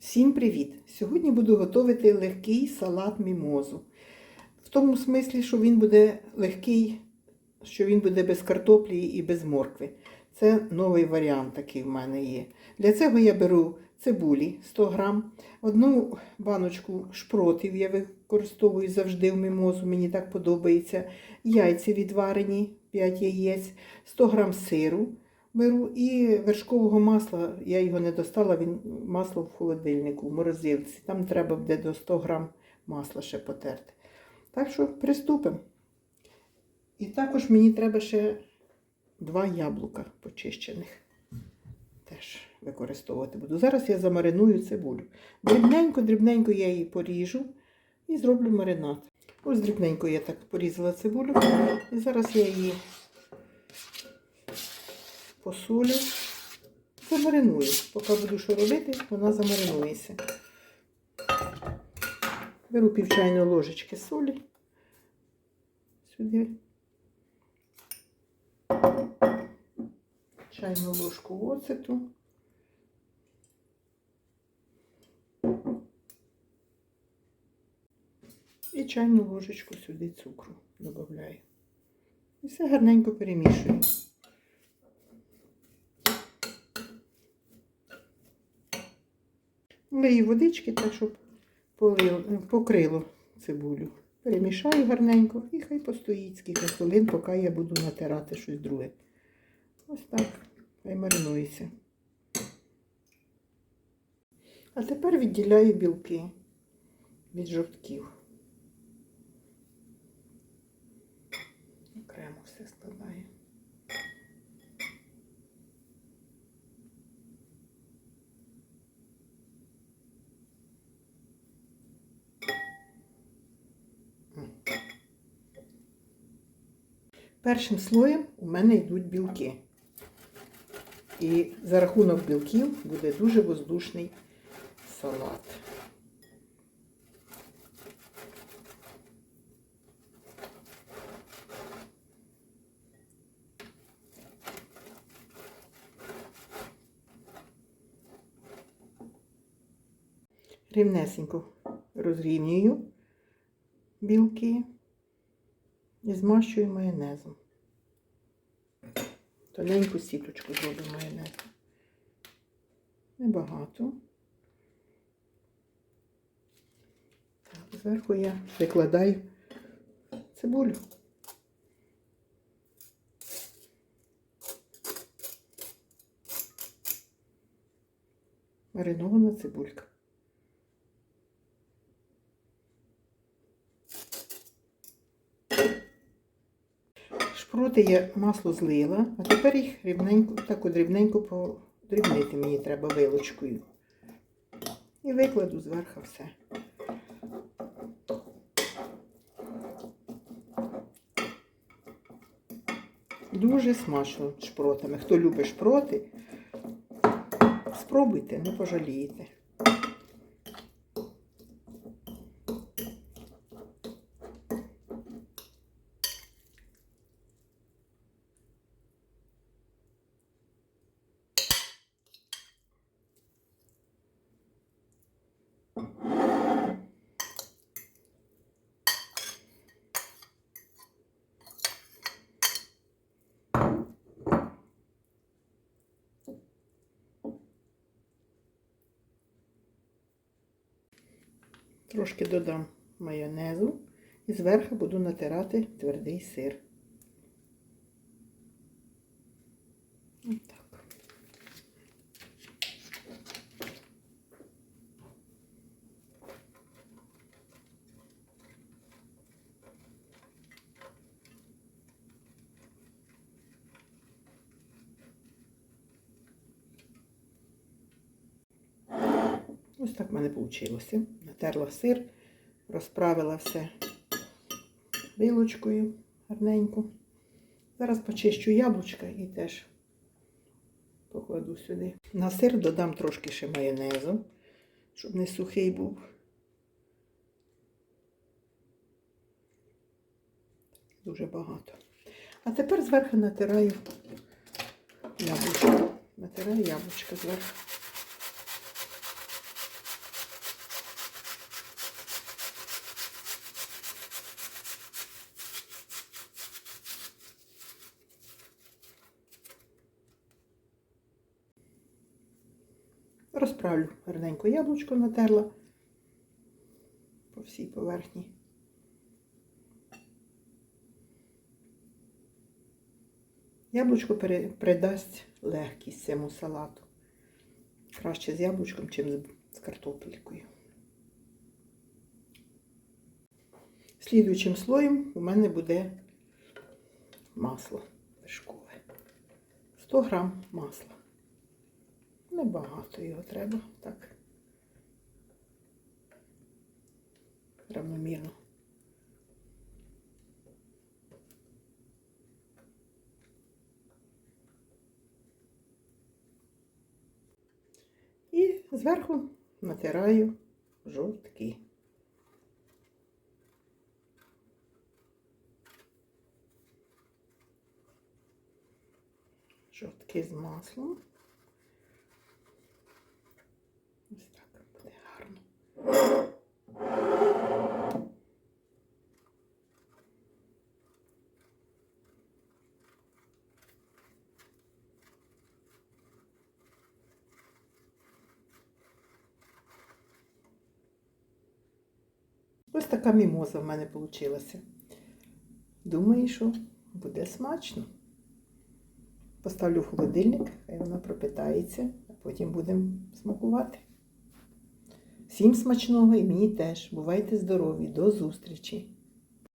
Всім привіт! Сьогодні буду готувати легкий салат мімозу. В тому смислі, що він буде легкий, що він буде без картоплі і без моркви. Це новий варіант такий в мене є. Для цього я беру цибулі 100 грам, одну баночку шпротів я використовую завжди в мімозу, мені так подобається. Яйця відварені, 5 яєць, 100 грам сиру беру і вершкового масла, я його не достала, він масло в холодильнику, в морозилці. Там треба буде до 100 грам масла ще потерти. Так що приступимо. І також мені треба ще два яблука почищених. Теж використовувати буду. Зараз я замариную цибулю. Дрібненько-дрібненько я її поріжу і зроблю маринад. Ось дрібненько я так порізала цибулю. І зараз я її посолю. Замариную. Поки буду що робити, вона замаринується. Беру пів чайної ложечки солі сюди. Чайну ложку оцету. І чайну ложечку сюди цукру додаю. І все гарненько перемішую. Лию водички так, щоб покрило цибулю. Перемішаю гарненько і хай постоїть скільки хвилин, поки я буду натирати щось друге. Ось так, хай маринується. А тепер відділяю білки від жовтків. Першим слоєм у мене йдуть білки. І за рахунок білків буде дуже воздушний салат. Рівнесенько розрівнюю білки і змащую майонезом. Тоненьку сіточку зроблю майонез. Небагато. Так, зверху я викладаю цибулю. Маринована цибулька. Шпроти я масло злила, а тепер їх рівненько, так дрібненько подрібнити мені треба вилочкою. І викладу зверху все. Дуже смачно шпротами. Хто любить шпроти, спробуйте, не пожалієте. Трошки додам майонезу і зверху буду натирати твердий сир. Ось так. Ось так в мене вийшло. Натерла сир, розправила все вилочкою гарненько. Зараз почищу яблучка і теж покладу сюди. На сир додам трошки ще майонезу, щоб не сухий був. Дуже багато. А тепер зверху натираю яблучко. Натираю яблучко зверху. Розправлю гарненько яблучко натерла по всій поверхні. Яблучко придасть легкість цьому салату. Краще з яблучком, чим з, картопелькою. Слідуючим слоєм у мене буде масло вершкове. 100 грам масла. Небагато його треба, так. Равномірно. І зверху натираю жовтки. Жовтки з маслом. Ось так буде гарно. Ось така мімоза в мене вийшла. Думаю, що буде смачно. Поставлю в холодильник, хай вона пропитається, а потім будемо смакувати. Всім смачного і мені теж. Бувайте здорові, до зустрічі!